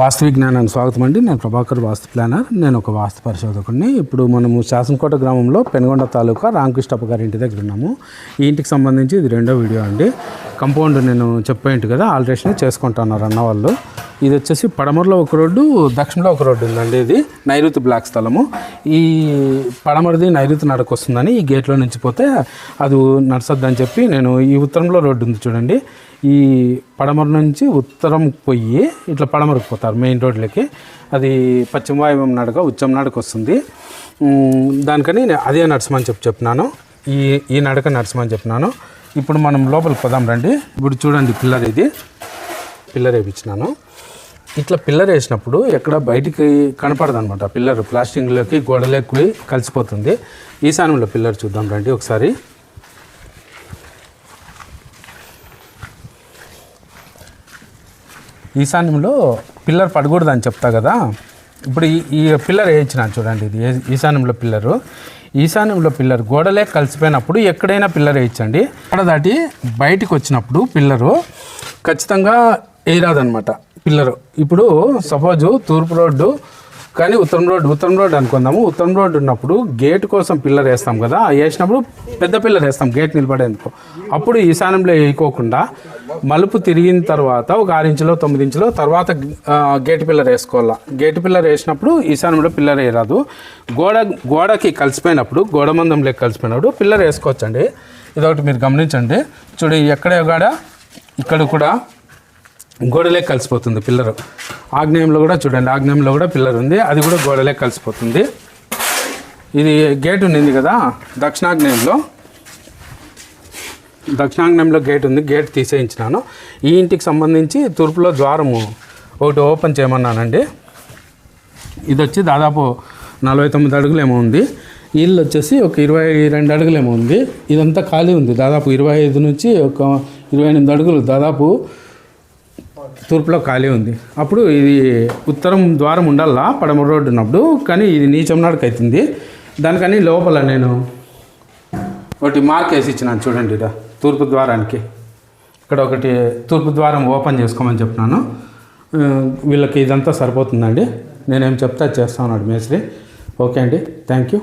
వాస్తు విజ్ఞానానికి స్వాగతం అండి. నేను ప్రభాకర్ వాస్తు ప్లానర్. నేను ఒక వాస్తు పరిశోధకుడిని. ఇప్పుడు మనము శాసనకోట గ్రామంలో పెనుగొండ తాలూకా రామకృష్ణప్ప గారి ఇంటి దగ్గర ఉన్నాము. ఈ ఇంటికి సంబంధించి ఇది రెండో వీడియో అండి. కంపౌండ్ నేను చెప్పేంటి కదా ఆల్టరేషన్ చేసుకుంటున్నారు అన్న వాళ్ళు. ఇది వచ్చేసి పడమరలో ఒక రోడ్డు దక్షిణలో ఒక రోడ్డు ఉందండి ఇది. నైరుతి బ్లాక్ స్థలము. ఈ పడమరది నైరుతి నడక వస్తుందని ఈ గేట్లో నుంచి పోతే అది నడసద్దని చెప్పి నేను ఈ ఉత్తరంలో రోడ్డు ఉంది చూడండి. ఈ పడమర నుంచి ఉత్తరం పోయి ఇట్లా పడమరకు పోతారు మెయిన్ రోడ్లకి. అది పశ్చిమ వాయువం నడక ఉచ్చం నడక వస్తుంది దానికని నేను అదే నడసమని చెప్పి చెప్పినాను. ఈ ఈ నడక నడసమని చెప్పినాను. ఇప్పుడు మనం లోపలికి పోదాం రండి. ఇప్పుడు చూడండి పిల్లర్ ఇది. పిల్లర్ వేయించినాను ఇట్లా పిల్లర్ వేసినప్పుడు ఎక్కడ బయటికి కనపడదు అనమాట పిల్లర్ ప్లాస్టింగ్లోకి గోడలోకి కలిసిపోతుంది. ఈశాన్యంలో పిల్లర్ చూద్దాం రండి ఒకసారి. ఈశాన్యంలో పిల్లర్ పడకూడదని చెప్తా కదా. ఇప్పుడు ఈ పిల్లర్ వేయించినాను చూడండి ఇది. ఈశాన్యంలో పిల్లరు. ఈశాన్యంలో పిల్లర్ గోడలే కలిసిపోయినప్పుడు ఎక్కడైనా పిల్లర్ వేయించండి. అక్కడ దాటి బయటికి వచ్చినప్పుడు పిల్లరు ఖచ్చితంగా వేయరాదనమాట పిల్లరు. ఇప్పుడు సపోజు తూర్పు రోడ్డు కానీ ఉత్తరం రోడ్డు ఉత్తరం రోడ్ అనుకుందాము. ఉత్తరం రోడ్డు ఉన్నప్పుడు గేట్ కోసం పిల్లర్ వేస్తాం కదా వేసినప్పుడు పెద్ద పిల్లర్ వేస్తాం గేట్ నిలబడేందుకు. అప్పుడు ఈశాన్యంలో వేయకోకుండా మలుపు తిరిగిన తర్వాత ఒక ఆరు ఇంచులో తొమ్మిది ఇంచులో తర్వాత గేట్ పిల్లర్ వేసుకోవాలా. గేట్ పిల్లర్ వేసినప్పుడు ఈశాన్యంలో పిల్లర్ వేయరాదు. గోడ గోడకి కలిసిపోయినప్పుడు గోడ మందం కలిసిపోయినప్పుడు పిల్లర్ వేసుకోవచ్చండి. ఇదొకటి మీరు గమనించండి. చూడు ఎక్కడ కాడ ఇక్కడ కూడా గోడలే కలిసిపోతుంది పిల్లరు. ఆగ్నేయంలో కూడా చూడండి ఆగ్నేయంలో కూడా పిల్లర్ ఉంది. అది కూడా గోడలే కలిసిపోతుంది. ఇది గేట్ ఉంది కదా దక్షిణాగ్నేయంలో. దక్షిణాగ్నేయంలో గేట్ ఉంది గేట్ తీసేయించినాను. ఈ ఇంటికి సంబంధించి తూర్పులో ద్వారము ఒకటి ఓపెన్ చేయమన్నానండి. ఇది వచ్చి దాదాపు నలభై తొమ్మిది అడుగులేమో ఉంది. ఇల్లు వచ్చేసి ఒక ఇరవై రెండు అడుగులేమో ఉంది. ఇదంతా ఖాళీ ఉంది. దాదాపు ఇరవై ఐదు నుంచి ఒక ఇరవై ఎనిమిది అడుగులు. దాదాపు తూర్పులో ఖాళీ ఉంది. అప్పుడు ఇది ఉత్తరం ద్వారం ఉండాలా పడమర రోడ్డు ఉన్నప్పుడు కానీ ఇది నీచం నాడుకు అవుతుంది దానికని లోపల నేను ఒకటి మార్క్ వేసి ఇచ్చినాను చూడండి ఇదా తూర్పు ద్వారానికి. ఇక్కడ ఒకటి తూర్పు ద్వారం ఓపెన్ చేసుకోమని చెప్పినాను. వీళ్ళకి ఇదంతా సరిపోతుందండి. నేనేం చెప్తా చేస్తా ఉన్నాడు మేస్త్రి. ఓకే అండి థ్యాంక్ యూ.